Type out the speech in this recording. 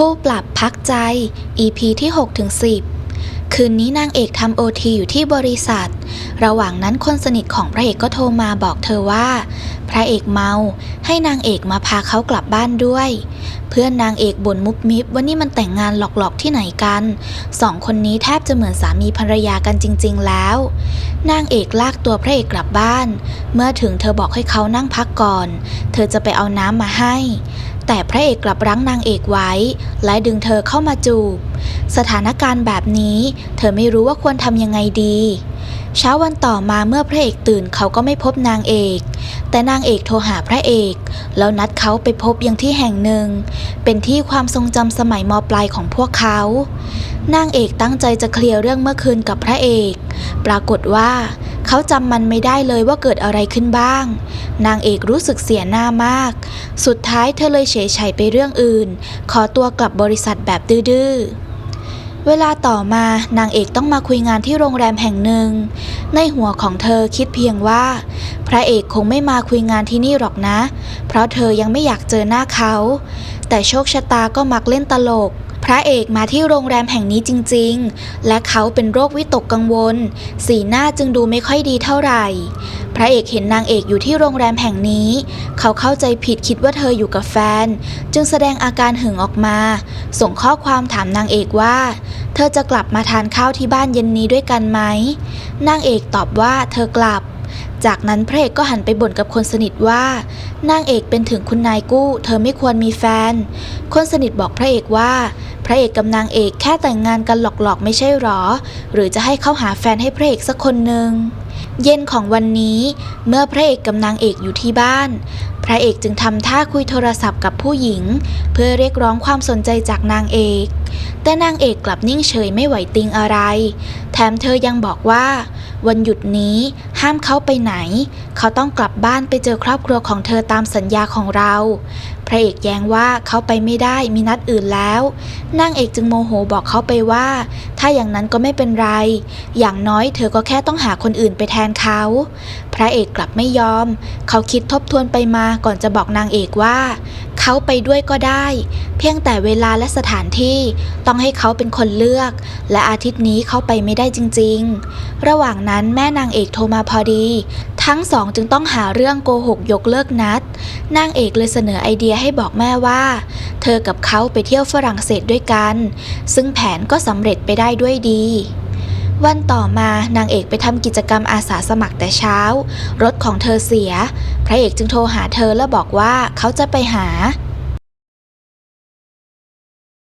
คู่ปรับพักใจ EP ที่6ถึง10คืนนี้นางเอกทำโอทีอยู่ที่บริษัท ระหว่างนั้นคนสนิทของพระเอกก็โทรมาบอกเธอว่า พระเอกเมา ให้นางเอกมาพาเขากลับบ้านด้วย เพื่อนนางเอกบ่นมุบมิบว่านี่มันแต่งงานหลอกๆที่ไหนกัน สองคนนี้แทบจะเหมือนสามีภรรยากันจริง ๆ แล้ว นางเอกลากตัวพระเอกกลับบ้าน เมื่อถึงเธอบอกให้เขานั่งพักก่อน เธอจะไปเอาน้ำมาให้ แต่พระเอกกลับรั้งนางเอกไว้ และดึงเธอเข้ามาจูบ สถานการณ์แบบนี้ เธอไม่รู้ว่าควรทำยังไงดี เช้าวันต่อมาเมื่อพระเอกตื่นเขาก็ไม่พบนางเอก แต่นางเอกโทรหาพระเอก แล้วนัดเขาไปพบยังที่แห่งหนึ่ง เป็นที่ความทรงจำสมัยมปลายของพวกเขา นางเอกตั้งใจจะเคลียร์เรื่องเมื่อคืนกับพระเอก ปรากฏว่า เขาจำมันไม่ได้เลยว่าเกิดอะไรขึ้นบ้าง นางเอกรู้สึกเสียหน้ามาก สุดท้ายเธอเลยเฉยๆไปเรื่องอื่น ขอตัวกลับบริษัทแบบดื้อๆเวลาต่อมานางเอกต้องมาคุยงานที่โรงแรมแห่งหนึ่ง ในหัวของเธอคิดเพียงว่า พระเอกคงไม่มาคุยงานที่นี่หรอกนะ เพราะเธอยังไม่อยากเจอหน้าเขา แต่โชคชะตาก็มักเล่นตลก พระเอกมาที่โรงแรมแห่งนี้จริง ๆ และเขาเป็นโรควิตกกังวล สีหน้าจึงดูไม่ค่อยดีเท่าไหร่ พระเอกเห็นนางเอกอยู่ที่โรงแรมแห่งนี้ เขาเข้าใจผิดคิดว่าเธออยู่กับแฟน จึงแสดงอาการหึงออกมา ส่งข้อความถามนางเอกว่า เธอจะกลับมาทานข้าวที่บ้านเย็นนี้ด้วยกันไหม นางเอกตอบว่าเธอกลับ จากนั้นพระเอกก็หันไปบ่นกับคนสนิทว่านางเอกเป็นถึงคุณนายกู้ เธอไม่ควรมีแฟน คนสนิทบอกพระเอกว่า พระเอกกับนางเอกแค่แต่งงานกันหลอกๆไม่ใช่หรอ หรือจะให้เขาหาแฟนให้พระเอกสักคนหนึ่ง เย็นของวันนี้เมื่อพระเอกกับนางเอกอยู่ที่บ้าน พระเอกจึงทำท่าคุยโทรศัพท์กับผู้หญิง เพื่อเรียกร้องความสนใจจากนางเอก แต่นางเอกกลับนิ่งเฉยไม่ไหวติงอะไร แถมเธอยังบอกว่า วันหยุดนี้ห้ามเขาไปไหน เขาต้องกลับบ้านไปเจอครอบครัวของเธอตามสัญญาของเรา พระเอกแย้งว่าเขาไปไม่ได้มีนัดอื่นแล้ว นางเอกจึงโมโหบอกเขาไปว่า ถ้าอย่างนั้นก็ไม่เป็นไร อย่างน้อยเธอก็แค่ต้องหาคนอื่นไปแทนเขา พระเอกกลับไม่ยอม เขาคิดทบทวนไปมาก่อนจะบอกนางเอกว่า เขาไปด้วยก็ได้ เพียงแต่เวลาและสถานที่ต้องให้เขาเป็นคนเลือก และอาทิตย์นี้เขาไปไม่ได้จริง ๆ ระหว่างนั้นแม่นางเอกโทรมาพอดี ทั้งสองจึงต้องหาเรื่องโกหกยกเลิกนัด นางเอกเลยเสนอไอเดียให้บอกแม่ว่า เธอกับเขาไปเที่ยวฝรั่งเศสด้วยกัน ซึ่งแผนก็สำเร็จไปได้ด้วยดี วันต่อมานางเอกไปทำกิจกรรมอาสาสมัครแต่เช้า รถของเธอเสีย พระเอกจึงโทรหาเธอแล้วบอกว่าเขาจะไปหา